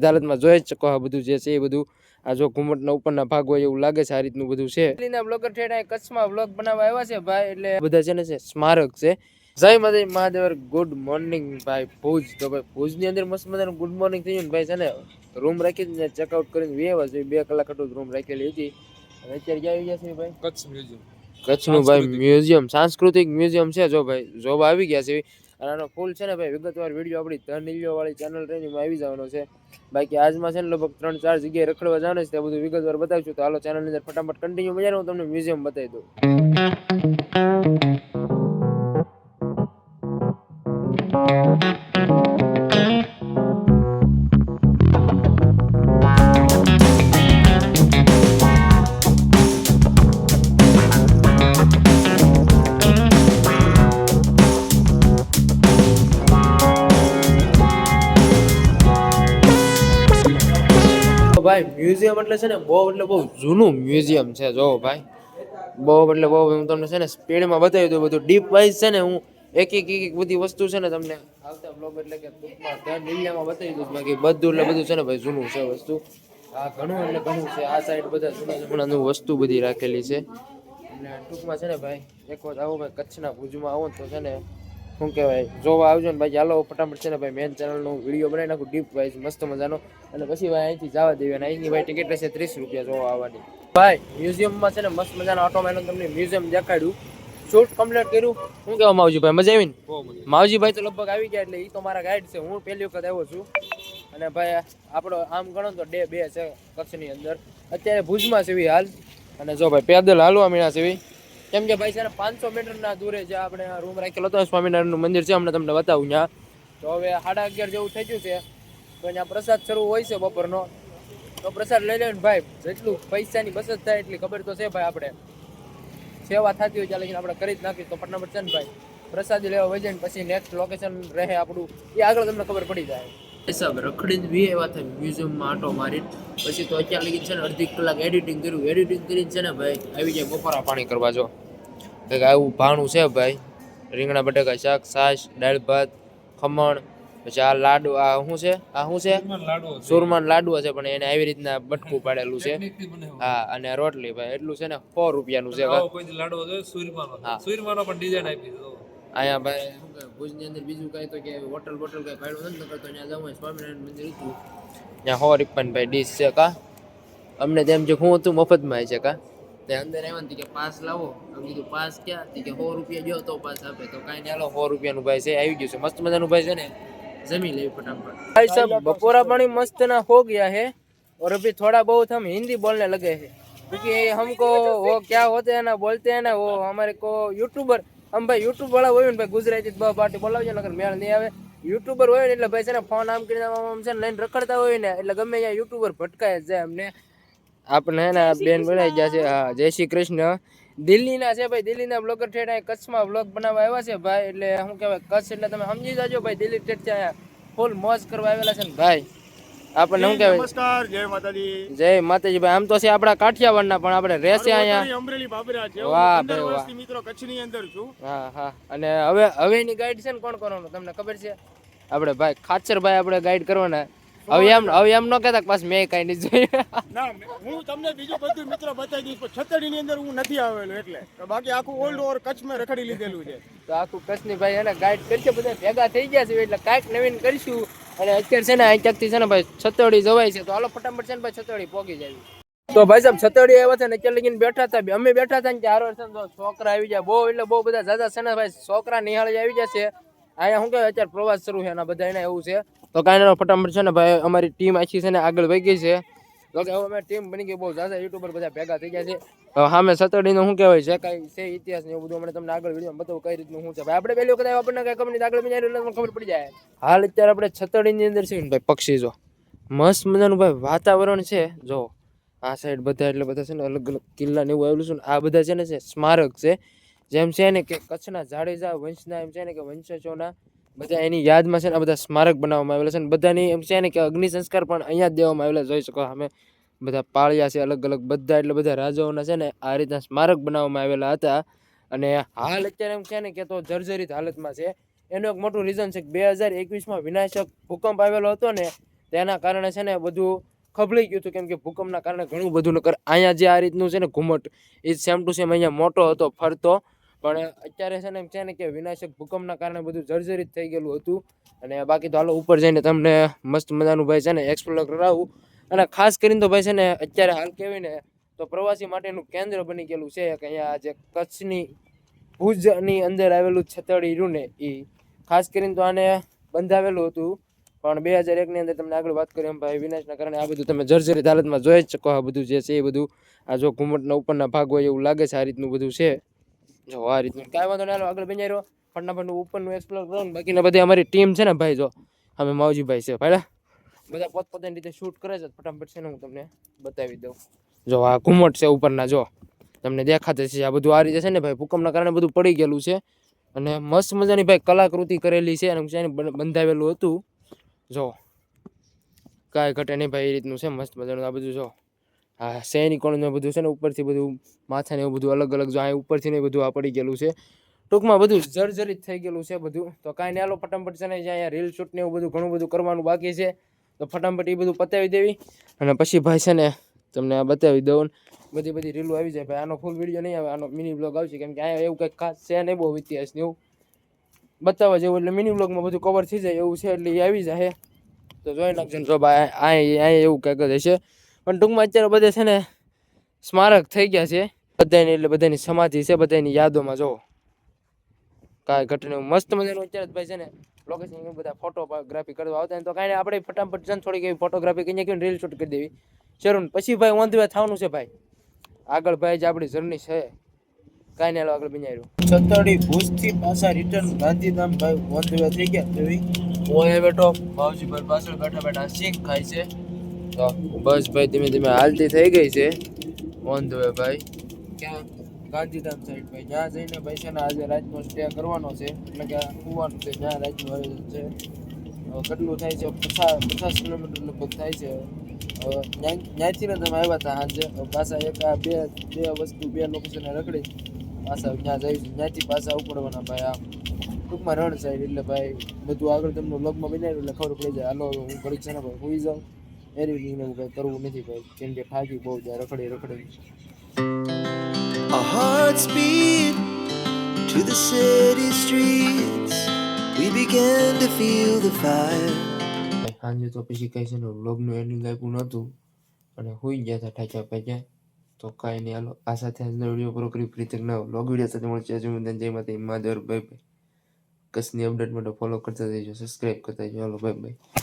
હાલતમાં જોઈ જ શકો આ બધું જે છે એ બધું. આ જો ઘુમટના ઉપરના ભાગ હોય એવું લાગે છે આ રીતનું બધું છે. દિલ્હીના બ્લોગર ઠેઠ કચ્છમાં બ્લોગ બનાવવા આવ્યા છે ભાઈ એટલે બધા છે ને છે સ્મારક છે. જય માતા મહાદેવ ગુડ મોર્નિંગ ભાઈ ભુજ. તો ભાઈ ભુજની અંદર મસ્ત મજાનું ગુડ મોર્નિંગ થયું ને ભાઈ છે ને. રૂમ રાખી ચેકઆઉટ કરીને વેવા છે. બે કલાક હતું રૂમ રાખેલી હતી. અને અત્યારે ક્યાં આવી ગયા છે ભાઈ? કચ્છ મ્યુઝિયમ. કચ્છનું ભાઈ મ્યુઝિયમ સાંસ્કૃતિક મ્યુઝિયમ છે જો ભાઈ. જોબ આવી ગયા છે. અને આનો ફૂલ છે ને ભાઈ, વિગતવાર વીડિયો આપણી ધન વાળી ચેનલ રહીને આવી જવાનો છે. બાકી આજમાં છે ને લગભગ ત્રણ ચાર જગ્યાએ રખડવા જવાનું છે, તે બધું વિગતવાર બતાવીશું. તો હાલો ચેનલની અંદર ફટાફટ કન્ટિન્યુ મજા હું તમને મ્યુઝિયમ બતાવી દઉં. ભાઈ મ્યુઝિયમ એટલે છે ને બહુ એટલે બહુ જૂનું મ્યુઝિયમ છે, જો ભાઈ. બહુ એટલે બહુ હું તમને છે ને સ્પીડમાં બતાવી દઉં બધું. ડીપ વાઇઝ છે ને હું એક એક એક બધી વસ્તુ છે ને તમને આવતા બ્લોગ એટલે કે ટૂંકમાં ઇન્ડિયામાં બતાવી દઉં. બાકી બધું એટલે બધું છે ને ભાઈ જૂનું છે વસ્તુ. આ ઘણું એટલે ઘણું છે. આ સાઈડ બધા જૂના જૂનાનું વસ્તુ બધી રાખેલી છે. એટલે ટૂંકમાં છે ને ભાઈ, એક વખત આવો ભાઈ કચ્છના ભુજમાં આવો તો છે ને શું કહેવાય જોવા આવજો ને ભાઈ ચાલો ફટાફટ છે ને ભાઈ મેન ચેનલનો વીડિયો બનાવી નાખું ડીપ વાઇઝ મસ્ત મજાનો. અને પછી ભાઈ અહીંથી જવા દેવી અને અહીંની ભાઈ ટિકિટ રહેશે ત્રીસ રૂપિયા જોવા આવવાની. ભાઈ મ્યુઝિયમમાં છે ને મસ્ત મજાનો ઓટો મેનો તમને મ્યુઝિયમ દેખાડ્યું. શૂટ કમ્પ્લીટ કર્યું. શું કહેવા માવજી ભાઈ મજા આવી. ને માવજી ભાઈ તો લગભગ આવી ગયા એટલે એ તો મારા ગાઈડ છે હું પહેલી વખત આવ્યો છું. અને ભાઈ આપણો આમ ગણો તો ડે બે છે કચ્છની અંદર. અત્યારે ભુજમાં છે હાલ. અને જો ભાઈ પેદલ હાલવા મીણા છે કેમ કે ભાઈ સાહેબ પાંચસો મીટરના દૂરે જે આપણે રૂમ રાખેલો હતો સ્વામિનારાયણનું મંદિર છે, હમણાં તમને બતાવું ત્યાં તો હવે સાડા અગિયાર જેવું થઈ ગયું છે. તો ત્યાં પ્રસાદ શરૂ હોય છે બપોરનો. તો પ્રસાદ લઈ લઈને ભાઈ, જેટલું પૈસાની બચત થાય એટલી ખબર તો છે ભાઈ આપણે. સેવા થતી હોય લગીને આપણે કરી જ નાખીએ તો ફટાફટ છે ને ભાઈ, પ્રસાદી લેવા વહી જાય ને પછી નેક્સ્ટ લોકેશન રહે આપણું. એ આગળ તમને ખબર પડી જાય. સાહેબ રખડી બી એવા થાય, મ્યુઝિયમમાં આટો મારી પછી તો અત્યારે લગી છે ને અડધી કલાક એડિટિંગ કર્યું. એડિટિંગ કરીને છે ને ભાઈ, આવી જાય બપોરા પાણી કરવા જો. કંઈક આવું ભાણું છે ભાઈ. રીંગણા બટાકા શાક છાશ દાળ ભાત ખમણ પછી આ લાડુ આ શું છે? આ શું છે? સુરમાન લાડુ છે. પણ એને આવી રીતના બટકું પાડેલું છે. હા અને રોટલી ભાઈ એટલું છે ને સો રૂપિયાનું છે હા. અહીંયા ભાઈ ભુજની અંદર બીજું કાંઈ તો કે હોટલ બોટલ કાંઈ ભાડું નથી કરતો ત્યાં જવું સ્વામિનારાયણ મંદિર હતું ત્યાં સો રૂપિયાની ભાઈ ડીશ છે કા? અમને તેમ જે હું હતું મફતમાં છે કા? તે અંદર આવ્યા ને કે પાસ લાવો અમે કીધું પાસ ક્યાં તે કે સો રૂપિયા જો તો પાસ આપે તો કાંઈ નહીં હાલો સો રૂપિયાનું ભાઈ છે આવી ગયું છે મસ્ત મજાનું ભાઈ છે ને જમી લેવી ફટાફટ ભાઈ સાહેબ બપોરા પાણી મસ્ત ના હો ગયા है और अभी थोड़ा बहुत हम हिंदी बोलने लगे हैं क्योंकि हमको वो क्या होते हैं ना बोलते हैं ना वो हमारे को यूट्यूबर हम भाई યુટ્યુબ વાળા હોય ને ભાઈ ગુજરાતી બ પાર્ટી બોલાવજો નકર મેળ નહીં આવે યુટ્યુબર હોય ને એટલે ભાઈ છે ને ફોન આમ કરીને આમ આમ છે ને લઈને રખડતા હોય ને એટલે ગમે ત્યાં યુટ્યુબર ભટકાય જ જાય અમને આપણે ને બેન બનાવી ગયા છે. હા જય શ્રી કૃષ્ણ. દિલ્હીના છે ભાઈ દિલ્હીના બ્લોગર ઠેઠ અહીં કચ્છમાં બ્લોગ બનાવવા આવ્યા છે ભાઈ એટલે શું કહેવાય કચ્છ એટલે તમે સમજી જાજો ભાઈ દિલ્હી ઠેઠ છે અહીંયા ફૂલ મોજ કરવા આવેલા છે ને ભાઈ. આપણને શું કહેવાય? નમસ્કાર જય માતાજી. જય માતાજી ભાઈ આમ તો છે આપણા કાઠિયાવાડના પણ આપણે રહેશે અહીંયા. અમરેલી બાબરા છે. વાહ ભાઈ વાહ. વર્ષથી મિત્રો કચ્છની અંદર છું. હા હા. અને હવે હવેની ગાઈડ છે ને કોણ કરવાનું તમને ખબર છે? આપણે ભાઈ ખાચર ભાઈ આપણે ગાઈડ કરવાના. હવે એમ હવે એમ ન કહેતા કે પાછું મેં કાંઈ નહીં જોયું. ના હું તમને બીજું બધું મિત્રો બતાવી દઈશ પણ છતડીની અંદર હું નથી આવેલો એટલે. તો બાકી આખું ઓલ્ડ ઓવર કચ્છમાં રખડી લીધેલું છે. તો આખું કચ્છની ભાઈ એને ગાઈડ કરશે બધા ભેગા થઈ ગયા છે એટલે કાંઈક નવીન કરીશું. અને અત્યારે છે ને અહીંથી છે ને ભાઈ છતડી જવાય છે તો હાલો ફટાફટ છે ને ભાઈ છતડી પહોંચી જાય. તો ભાઈ સાહેબ છતડી આવ્યા છે ને અત્યારે લગીને બેઠા હતા અમે બેઠા હતા ને ચાર વર્ષ છોકરા આવી જાય બહુ એટલે બહુ બધા ઝાઝા છે ને ભાઈ છોકરા નિહાળી આવી જશે અહીંયા શું કહેવાય અત્યારે પ્રવાસ શરૂ છે એના બધા એને એવું છે. તો કાંઈ ફટાફટ છે ને ભાઈ, અમારી ટીમ આખી છે ને આગળ વહી ગઈ છે. તો કે હવે અમે ટીમ બની ગઈ બહુ ઝાઝા યુટ્યુબર બધા ભેગા થઈ ગયા છે. સામે સતડીનો શું કહેવાય છે? કાંઈ છે ઇતિહાસ ને એવું બધું, અમને તમને આગળ વીડિયો બતાવું કઈ રીતનું શું છે. ભાઈ, આપણે પહેલી વખત આપણને કાંઈ કંપની આગળ બની એટલે ખબર પડી જાય. હાલ અત્યારે આપણે છતડીની અંદર છે ભાઈ, પક્ષી જો. મસ્ત મજાનું ભાઈ વાતાવરણ છે, જો. આ સાઈડ બધા એટલે બધા છે ને અલગ અલગ કિલ્લા ને એવું આવેલું છે ને, આ બધા છે ને છે સ્મારક છે. જેમ છે ને કે કચ્છના જાડેજા, વંશના એમ છે ને કે વંશજોના બધા એની યાદમાં છે ને આ બધા સ્મારક બનાવવામાં આવેલા છે ને બધાની એમ છે ને કે અગ્નિ સંસ્કાર પણ અહીંયા જ દેવામાં આવેલા જોઈ શકો અમે બધા પાળિયા છે, અલગ અલગ બધા એટલે બધા રાજાઓના છે ને આ રીતના સ્મારક બનાવવામાં આવેલા હતા. અને હાલ અત્યારે એમ છે ને કે તો જર્જરિત હાલતમાં છે. એનું એક મોટું રીઝન છે કે બે હજાર એકવીસમાં વિનાશક ભૂકંપ આવેલો હતો ને તેના કારણે છે ને બધું ખબળી ગયું હતું. કેમ કે ભૂકંપના કારણે ઘણું બધું નકર અહીંયા જે આ રીતનું છે ને ઘુમટ, એ સેમ ટુ સેમ અહીંયા મોટો હતો, ફરતો. પણ અત્યારે છે ને એમ છે ને કે વિનાશક ભૂકંપના કારણે બધું જર્જરિત થઈ ગયેલું હતું. અને બાકી તો હાલો ઉપર જઈને તમને મસ્ત મજાનું ભાઈ છે ને એક્સપ્લોર કરાવું. અને ખાસ કરીને તો ભાઈ છે ને અત્યારે હાલ કહેવાય ને તો પ્રવાસી માટેનું કેન્દ્ર બની ગયેલું છે. કે અહીંયા જે કચ્છની ભુજની અંદર આવેલું છતડી રહ્યું ને એ ખાસ કરીને તો આને બંધાવેલું હતું. પણ બે હજાર એકની અંદર તમને આગળ વાત કરી એમ ભાઈ વિનાશના કારણે આ બધું તમે જર્જરિત હાલતમાં જોઈ જ શકો આ બધું જે છે એ બધું. આ જો ઘુમટના ઉપરના ભાગ હોય એવું લાગે છે આ રીતનું બધું છે. જો આ રીતનું. કાંઈ વાંધો નહીં આગળ બની રહ્યો ફટાફટ ઉપરનું એક્સપ્લોર કરો ને. બાકીના બધી અમારી ટીમ છે ને ભાઈ, જો. અમે માવજીભાઈ છે, ભાઈ બધા પોતપોતાની રીતે શૂટ કરે છે, ફટાફટ છે ને હું તમને બતાવી દઉં. જો, આ ઘુમટ છે ઉપરના, જો. તમને દેખાતે છે આ બધું આ રીતે છે ને ભાઈ, ભૂકંપના કારણે બધું પડી ગયેલું છે. અને મસ્ત મજાની ભાઈ કલાકૃતિ કરેલી છે, અને છે બંધાવેલું હતું. જો. કાંઈ ઘટે નહીં ભાઈ, એ રીતનું છે, મસ્ત મજાનું આ બધું, જો. હા સૈનિકોને બધું છે ને, ઉપરથી બધું માથાને એવું બધું અલગ અલગ જો આ ઉપરથી ને બધું આ પડી ગયેલું છે. ટૂંકમાં બધું જર્જરિત થઈ ગયેલું છે બધું. તો કાંઈ નહીં આલો ફટાફટ છે ને, જ્યાં અહીંયા રીલ શૂટ ને એવું બધું ઘણું બધું કરવાનું બાકી છે. તો ફટાફટ એ બધું પતાવી દેવી. અને પછી ભાઈ છે ને, તમને આ બતાવી દઉં બધી બધી રીલો આવી જાય. ભાઈ, આનો ફૂલ વીડિયો નહીં આવે, આનો મિની બ્લોગ આવશે. કેમ કે અહીંયા એવું કંઈક ખાસ છે નહીં, બહુ ઇતિહાસ ને એવું. બતાવવા જેવું એટલે મિની બ્લોગમાં બધું કવર થઈ જાય એવું છે એટલે એ આવી જાય તો જોઈ નાખજો જો ભાઈ અહીં એવું કંઈક જ હશે. પણ ટૂંકમાં અત્યારે બધે છે ને સ્મારક થઈ ગયા છે. બધાની એટલે બધાની સમાધિ છે બધાની યાદોમાં જો કાંઈ ઘટના મસ્ત મજાનું અત્યારે જ ભાઈ છે ને લોકેશન બધા ફોટોગ્રાફી કરવા આવતા ને તો કાંઈ આપણે ફટાફટ છે ને થોડીક એવી ફોટોગ્રાફી કહીએ કે રીલ શૂટ કરી દેવી. જરૂર પછી ભાઈ ઓન ધ વે થવાનું છે ભાઈ. આગળ ભાઈ જ આપણી જર્ની છે. કાંઈ નહીં આગળ બિનાર્યું છતડી ભુજથી પાછા રિટર્ન ગાંધીધામ ભાઈ ઓન ધ વે થઈ ગયા. હું અહીંયા બેઠો ભાવજી ભાઈ પાછળ બેઠા બેઠા શીખ ખાય છે. તો બસ ભાઈ, ધીમે ધીમે હાલતી થઈ ગઈ છે. ઓન ધ વે ભાઈ. ક્યાં? ગાંધીધામ સાઈડ ભાઈ. જ્યાં જઈને ભાઈ છે ને આજે રાતનો સ્ટે કરવાનો છે. એટલે કે કુવાનું છે, જ્યાં રાતનું આયોજન છે. કેટલું થાય છે? પચાસ પચાસ કિલોમીટર લગભગ થાય છે. ત્યાંથી ને તમે આવ્યા હતા સાંજે. પાછા એક આ બે બે વસ્તુ બે લોકેશન રખડી. પાછા ત્યાં જઈશું. ત્યાંથી પાછા ઉપડવાના ભાઈ આમ. ટૂંકમાં રણ સાઈડ એટલે ભાઈ બધું આગળ તમને વ્લોગમાં બનાવ્યું એટલે ખબર પડી જાય. હાલો, હું ઘડીક છે ને ભાઈ હોઈ જાઉં. એરી એવું કંઈ કરવું નથી ભાઈ. કેમ કે થાકી બહુ જાય રખડી રખડી. A heart speed to the city streets. We began to feel the fire. સાંજે તો પછી કઈ છે ને વ્લોગનું એન્ડિંગ આપ્યું નહોતું. અને હોઈ ગયા હતા ઠાક્યા પાક્યા તો કાંઈ નહીં હાલો. આ સાથે આજનો વીડિયો પૂરો કરી ફરી તક નવો વ્લોગ વીડિયો સાથે મળશે. જય જય માતા મહાદેવ ભાઈ ભાઈ કચ્છની અપડેટ માટે ફોલો કરતા જઈજો સબસ્ક્રાઈબ કરતા જજો. હાલો ભાઈ બાય.